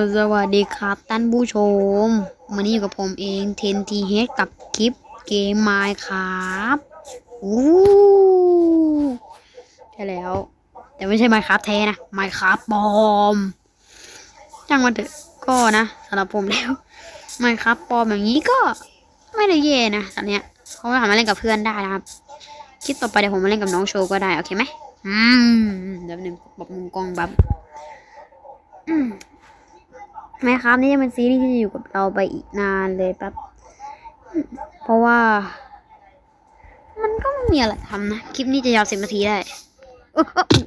สวัสดีครับท่านผู้ชมวันนี้อยู่กับผมเองเทนทีเฮดกับคลิปเกมไมค์ครับอู้ใช่แล้ว แต่ไม่ใช่ไมค์ครับแท้นะไมค์ครับปลอมจ้างมันเถอะก็นะสำหรับผมแล้วไมค์ครับปลอมอย่างนี้ก็ไม่ได้แย่นะตอนเนี้ยเขาสามารถเล่นกับเพื่อนได้นะครับคลิปต่อไปเดี๋ยวผมมาเล่นกับน้องโชว์ก็ได้โอเคไหมอืมเดี๋ยวหนึ่งบอกมุมกล้องบับ แม่ครับนี่จะเป็นซีรีส์ที่จะอยู่กับเราไปอีกนานเลยแป๊บเพราะว่า มันก็ไม่มีอะไรทำนะ คลิปนี้จะยาวสิบนาทีได้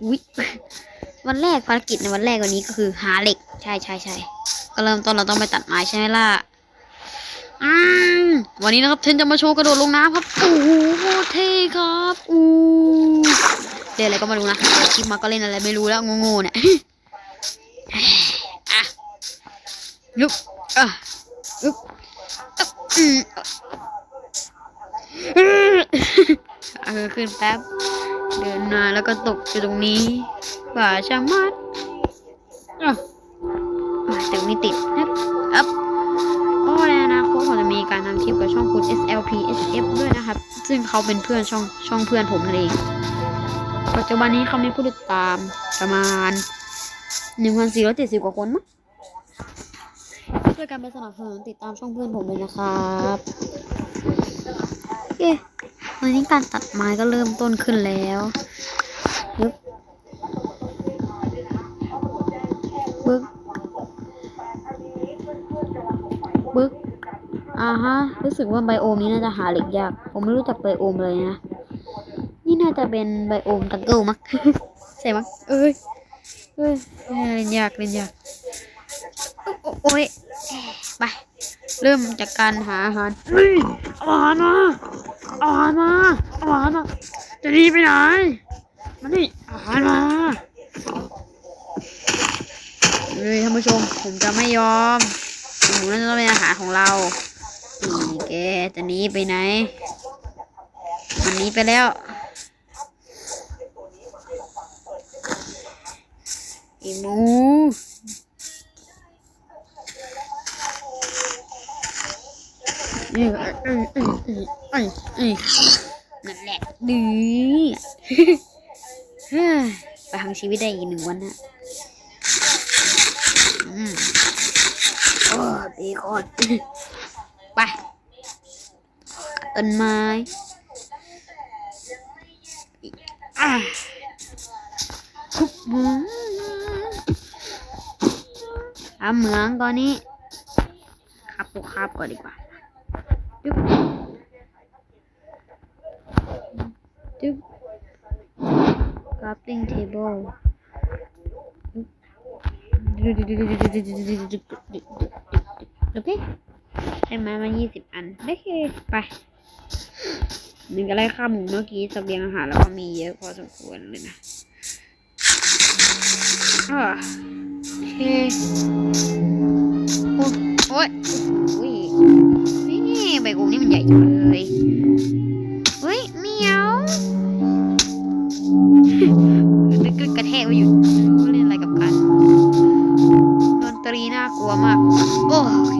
อุ้ยวันแรกภารกิจในวันแรกวันนี้ก็คือหาเหล็ก ใช่ใช่ใช่ก็เริ่มต้นเราต้องไปตัดไม้ใช่ไหมล่ะอืมวันนี้นะครับเทนจะมาโชว์กระโดดลงน้ำครับโอ้โหโคตรเท่ครับอู้เล่นอะไรก็ไม่รู้นะคลิปมาก็เล่นอะไรไม่รู้แล้วโง่ๆเนี่ยอะ ยุบอะยุบอืมเออขึ้นแป๊บ เดินมาแล้วก็ตกอยู่ตรงนี้ป่าชามัดอะมาถึงนี่ติดนะอัพโอ้ในอนาคตผมจะมีการทำคลิปกับช่องคุณ SLP SF ด้วยนะครับ ซึ่งเขาเป็นเพื่อนช่องช่องเพื่อนผมนั่นเอง ปัจจุบันนี้เขามีผู้ติดตามประมาณหนึ่งพันสี่ร้อยเจ็ดสิบกว่าคนมั้ง วยกันไปสนับสนุนติดตามช่องเพื่อนผมเลยนะครับโอเควันนี้การตัดไม้ก็เริ่มต้นขึ้นแล้วปึ๊บปึ๊บปึ๊บอ่าฮะ รู้สึกว่าไบโอมนี้น่าจะหาเหล็กยาก ผมไม่รู้จักไบโอมเลยนะ นี่น่าจะเป็นไบโอมตังเกิลมั้งใช่มั้งเอ้ยเฮ้ยเล่นยากเล่นยาก โอโอ้ยไป เริ่มจากการหาอาหารเฮ้ยเอาอาหารมาเอาอาหารมาเอาอาหารมาจะหนีไปไหนมานี่เอาอาหารมาเฮ้ยท่านผู้ชมผมจะไม่ยอมหมูนั่นจะต้องเป็นอาหารของเรานี่แกจะหนีไปไหนมันหนีไปแล้วอีหมู เอ้ยเอ้ยเอ้ยเอ้ยเอ้ยเอ้ยนั่นแหละดีเฮ้ยไปทางชีวิตได้อีกหนึ่งวันนะอืมโอ้ตีคอนไปต้นไม้อะทุบมือทำเหมืองก่อนนี้ครับพวกครับก่อนดีกว่า จึ๊บจึ๊บ crafting table โอเคให้มามายี่สิบอันโอเคไปหนึ่งก็ไล่ข้าหมูเมื่อกี้เสบียงอาหารแล้วก็มีเยอะพอสมควรเลยนะโอเคโอ้ยอุ้ย นี่ใบกงนี่มันใหญ่จังเลยเฮ้ยเมียวนึกกระแทกไปอยู่เล่นอะไรกับกันดนตรีน่ากลัวมาก โอเค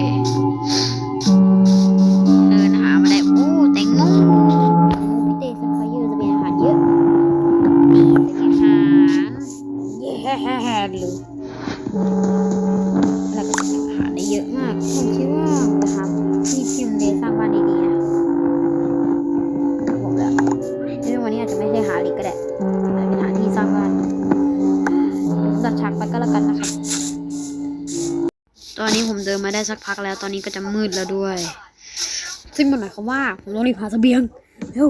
นนี้ก็จะมืดแล้วด้วย ซึ่งมันหมายความว่าผมต้องรีบหาเสบียงเร็ว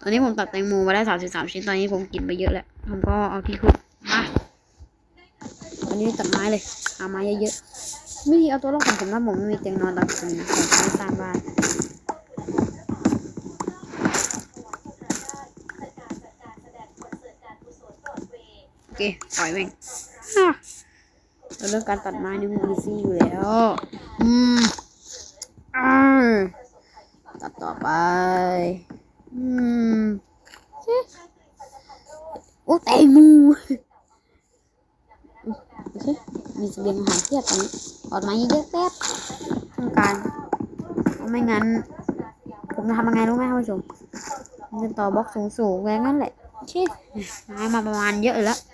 ตอนนี้ผมตัดแตงโมมาได้สามสิบสามชิ้นตอนนี้ผมกินไปเยอะแล้วผมก็เอาที่คุกมาตอนนี้ตัดไม้เลยหาไม้เยอะๆวิธีเอาตัวรอดของผมถ้าผมไม่มีเตียงนอนตามคืนนะผมจะไม่สร้างบ้านโอเคปล่อยแม่งอะแล้ว เรื่องการตัดไม้นี่มันอีซี่อยู่แล้ว อืมอ่าตัดต่อไป อืมเอ๊ะโอ้แตงโมโอเคมีเสบียงอาหารเพียบตอนนี้ออดมาเยอะๆแป๊บต้องการเพราะไม่งั้น ผมจะทำยังไงรู้ไหมท่านผู้ชมผมจะต่อบล็อกสูงๆไว้งั้นแหละเช่ได้มาประมาณเยอะเลยละแ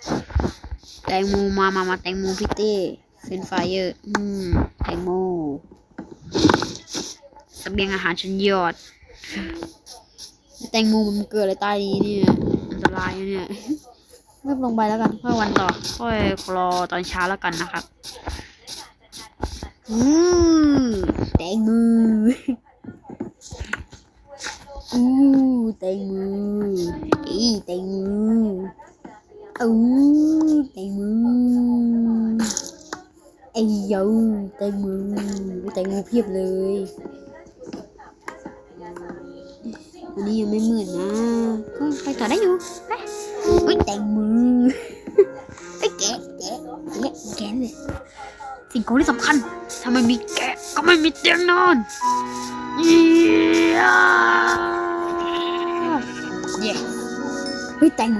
ตงโมมามามาแตงโมพี่เต้เฟรนช์ฟรายเยอร์อืมแตงโมเสบียงอาหารชั้นยอด แตงโมมันเกิดอะไรใต้นี้เนี่ยอันตรายนะเนี่ยเริ่มลงไปแล้วกันค่อยวันต่อ ค่อยรอตอนเช้าแล้วกันนะครับ อือแตงโมอู้แตงโมอีแตงโม อู้แตงโมไอ้ยาแตงโมแตงโมเพียบเลยอันนี้ยังไม่เหมือนนะก็ไปต่อได้อยู่ไปอุ้ยแตงโมไปแกะแกะแกะแกะเลยสิ่งของที่สำคัญถ้าไม่มีแกะก็ไม่มีเตียงนอนเย้เย้เฮ้ย แตงโม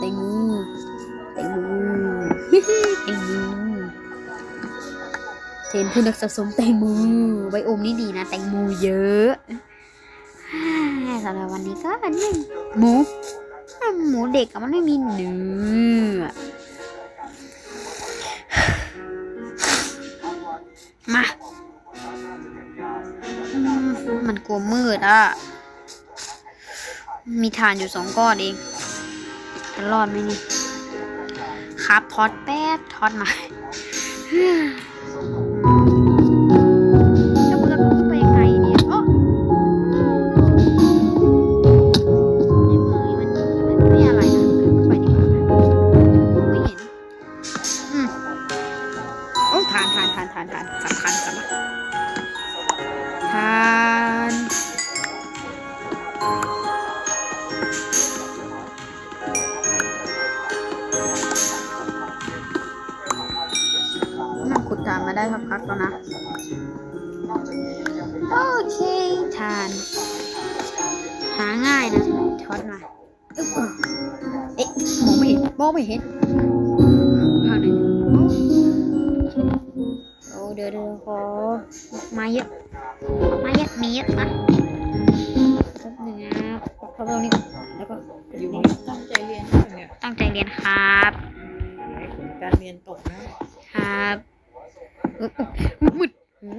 แตงโมแตงโมแตงโมเทนผู้นักสะสมแตงโมไบโอมนี่ดีนะ แตงโมเยอะสำหรับวันนี้ก็อันนึ่งหมูหมูเด็กมันไม่มีเนื้อมา มันกลัวมืดอะ มีฐานอยู่สองก้อนเองจะรอดไหมนี่ ครับทอดแป๊บทอดมาทานทานทานทานทานสำคัญสำคัญทาน ได้สักพักแล้วนะ โอเคทาน หาง่ายนะช็อตมาอึ๊บเอ๊ะมองไม่เห็นมองไม่เห็นหาหน่อยโอ้เดี๋ยวเดี๋ยวขอมาเยอะมาเยอะมีเยอะมาแป๊บหนึงนะขอตรงนี้ก่อนแล้วก็อยู่ตั้งใจเรียนใช่ไหมเนี่ยตั้งใจเรียนครับผลการเรียนตกนะครับเออ มืดโอ้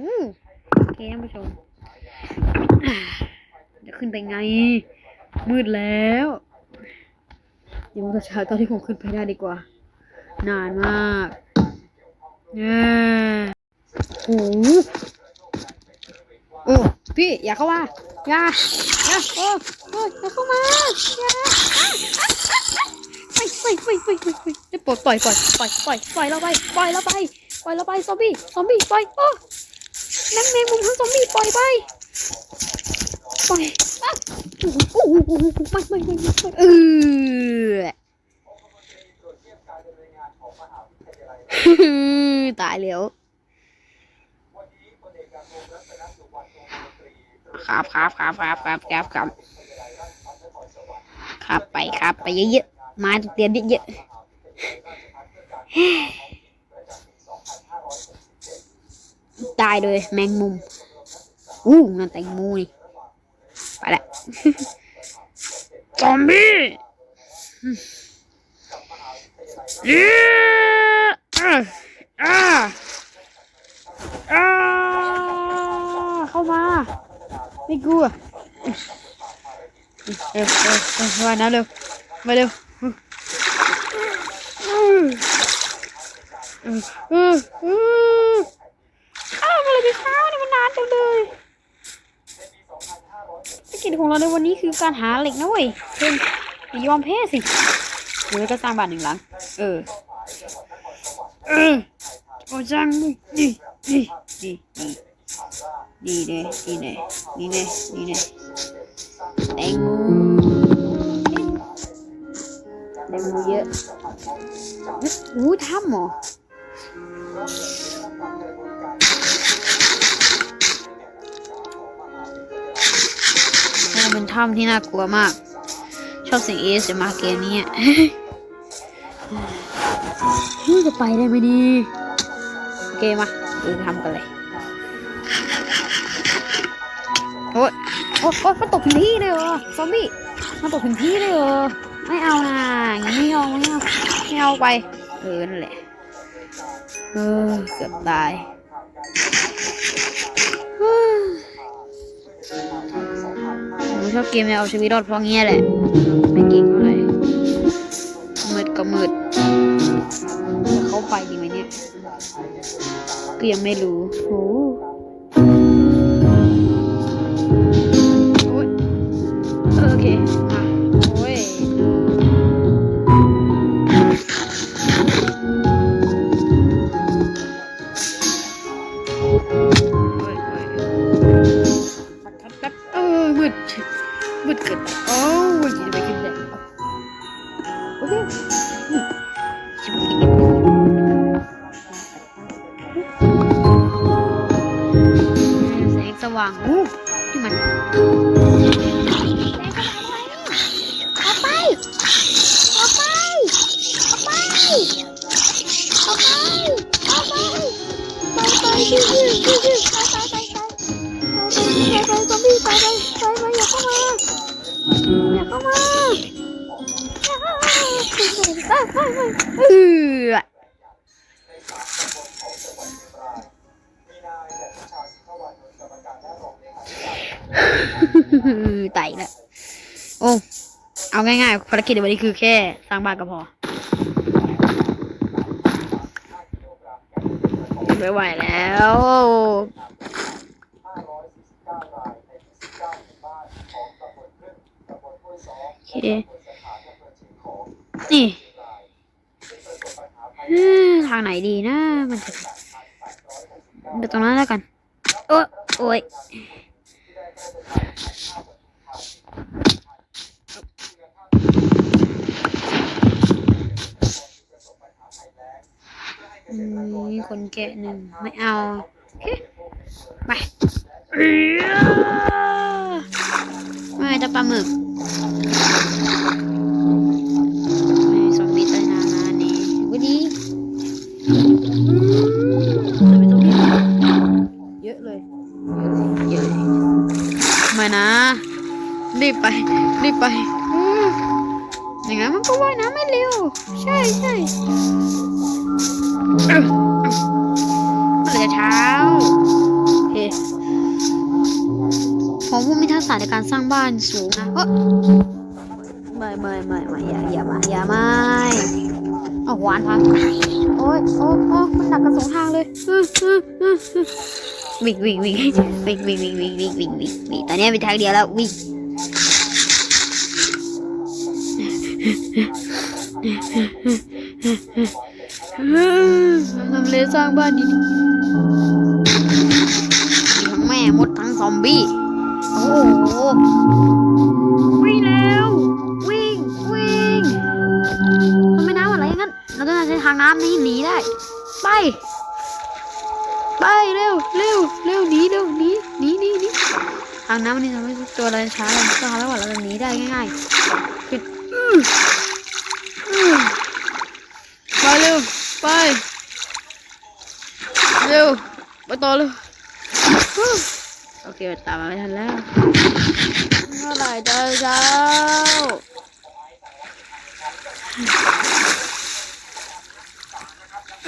โอเคท่านผู้ชมจะขึ้นไปไง มืดแล้วเดี๋ยวมันจะช้าตอนที่ผมขึ้นไปได้ดีกว่า นานมากเนี่ยโอ้โอ้พี่อย่าเข้ามาอย่าอย่าโอ้โอ้ยอย่าเข้ามาอย่าไปไปไปไปไปไปไปปล่อยปล่อยปล่อยปล่อยปล่อยเราไปปล่อยเราไป ปล่อยเราไปซอมบี้ซอมบี้ปล่อยโอ้แมงแมงมุมทั้งซอมบี้ปล่อยไปปล่อยอะโอ้โหโอ้โหโอ้โหไม่ไม่ไม่ไม่เออตายแล้วครับครับครับครับครับครับครับครับไปครับไปเยอะๆมาเตรียมเยอะๆ ตายเลยแมงมุมอู้นั่นแตงโมนี่ไปละซอมบี้เย้อ่าอ่าอ่าเข้ามาไม่กลัวเร็วเร็วเร็วมานะเร็วมาเร็วอืออืออือ วอะไรพี่ข้าวนี่มันนานจังเลยภารกิจของเราในวันนี้คือการหาเหล็กนะเว้ยเพื่อนยอมแพ้สิหรือก็สร้างบ้านหนึ่งหลัง เออ เออโอ้จังดีดีดีดีดีเลยดีเลยดีเลยดีเลยแตงโมแตงโมเยอะเฮ้ยโอ้ถ้ำหรอ มันเป็นถ้ำที่น่ากลัวมาก ชอบเสียงเอสมาเกมนี้จะไปได้ไหมนี่โอเคมาดูทำกันเลยโอ๊ยโอ๊ยโอ๊ยมันตกถึงที่เลยเหรอซอมบี้มันตกถึงที่เลยเหรอไม่เอานะอย่างนี้ไม่เอาไม่เอาไม่เอาไปเออนั่นแหละเออเกือบตายเฮ้ย ผมชอบเกมแนวเอาชีวิตรอดเพราะงี้แหละ ไม่เก่งเท่าไหร่มืดก็มืดจะเข้าไปดีไหมเนี่ย ก็ยังไม่รู้โอ้ ไต่ละโอ้ เอาง่ายๆภารกิจในวันนี้คือแค่สร้างบ้านก็พอ ไม่ไหวแล้ว โอเค นี่ทางไหนดีนะ มันจะเดี๋ยวตรงนั้นแล้วกัน โอ้โอ้ย แกะหนึ่งไม่เอาโอเคไปเอ้ยไม่จะปลาหมึก บ้านสูงนะเอ้อไม่ไม่ไม่ไม่อย่าอย่ามาอย่าไม่เอาหวานพังโอ้ยโอ้โอ้มันหนักกันสองทางเลยอื้ออื้ออื้ออื้อวิ่งวิ่งวิ่งวิ่งวิ่งวิ่งวิ่งวิ่งวิ่งวิ่งวิ่งตอนนี้มีทางเดียวแล้ววิ่งอื้อทำเลสร้างบ้านดีๆมีทั้งแม่มดทั้งซอมบี้ โอ้โห วิ่งแล้ว วิ่ง วิ่งมันไม่น้ำอะไรงั้น เราต้องใช้ทางน้ำนี้หนีได้ ไป ไปเร็วเร็วเร็วหนีเร็วหนีหนีหนีหนีทางน้ำนี่ทำให้ตัวเราช้าลงก็ทำให้ว่าเราหนีได้ง่ายๆคือไปเร็วไป เร็วไปต่อเร็วฮู้ โอเคตามมาไม่ทันแล้วเมื่อไหร่จะเช้า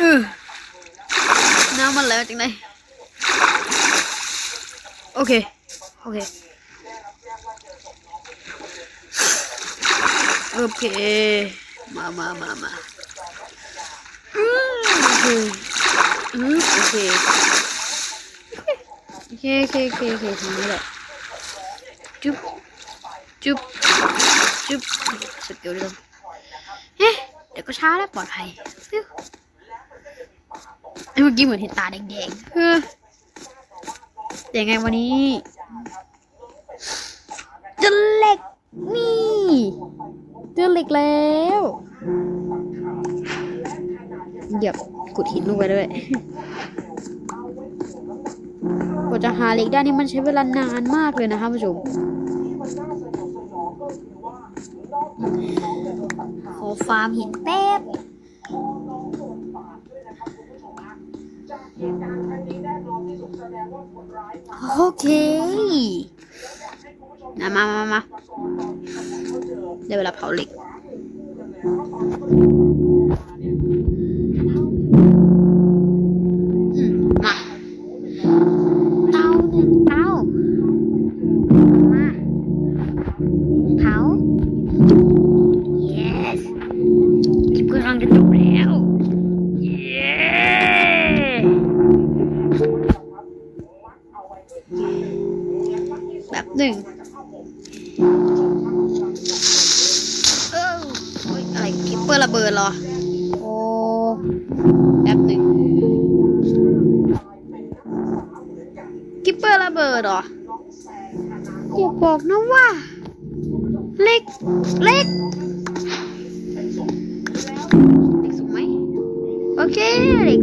อือน้ำมันแล้วจังไดโอเค โอเค โอเค มามามามาอืมโอเคอืมโอเคโอ เคโอเคโอเคโอเคทางนี้แหละจุ๊บจุ๊บจุ๊บสกิลเดิมเฮ้เดี๋ยวก็ช้าแล้วปลอดภัยเอ้เมื่อกี้เหมือนเห็นตาแดงๆเออแต่ยังไงวันนี้เจอเหล็กนี่เจอเหล็กแล้วเดี๋ยวขุดหินลงไปด้วย จะหาเหล็กได้นี่มันใช้เวลานานมากเลยนะคะผู้ชมขอฟาร์มหินแป๊บโอเคนะมามามาได้เวลาเผาเหล็ก หนึ่งเอออะไรคิปเปอร์ระเบิดเหรอ โอ้แบบหนึ่งคิปเปอร์ระเบิดเหรออย่าบอกนะว่า เล็ก เล็กเล็กสุกไหม โอเคเล็ก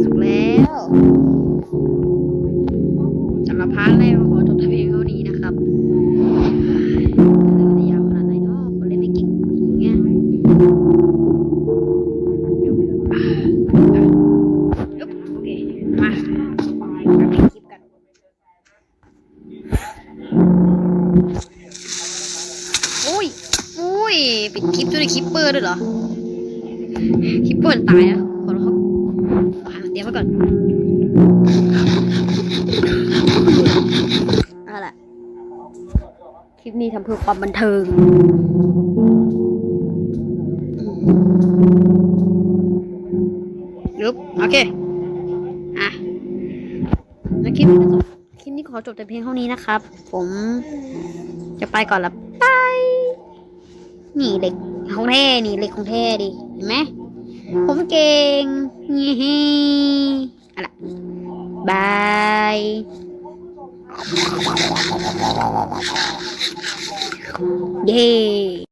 ตายแล้วขอร้องผ่านเตรียมไว้ก่อนเอาล่ะคลิปนี้ทำเพื่อความบันเทิงยุบโอเค อะแล้วคลิปนี้ก็จบคลิปนี้ขอจบแต่เพียงเท่านี้นะครับ ผมจะไปก่อนละบายนี่เหล็กของแท้นี่เหล็กของแท้ดิ เห็นไหม ผมเก่งยี่